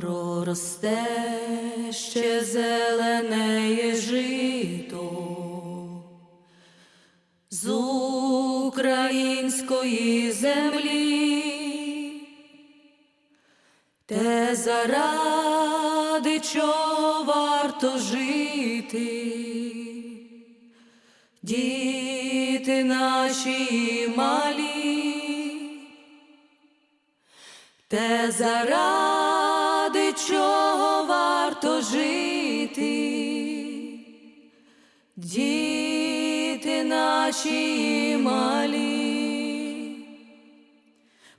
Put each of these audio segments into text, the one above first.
проросте ще зеленеє жито. З української землі, те заради чого варто жити, діти наші малі, те заради чого варто жити, діти наші малі,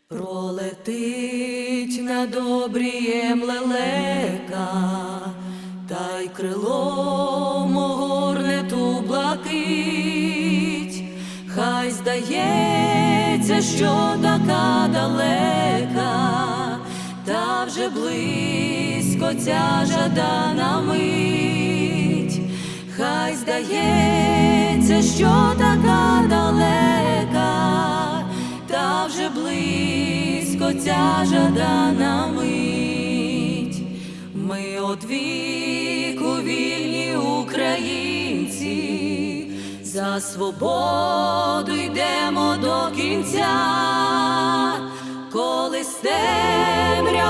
пролетить над обрієм лелека, та й крилом огорне ту блакить, хай здається, що така далека, вже близько ця жадана мить, хай здається, що така далека, та вже близько ця жадана мить. Ми од віку вільні українці, за свободу йдемо до кінця, коли з темрявою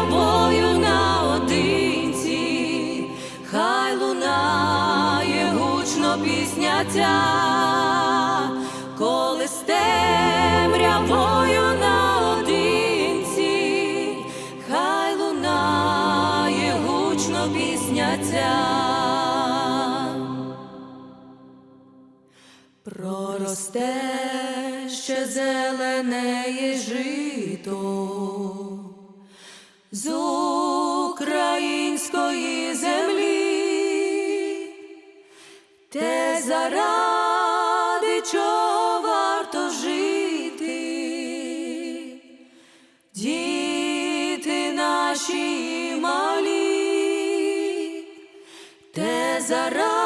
наодинці, хай лунає гучно коли з темрявою наодинці, хай лунає гучно пісня. Проросте ще зеленеє жито з української землі, те заради чого варто жити, діти наші малі, те заради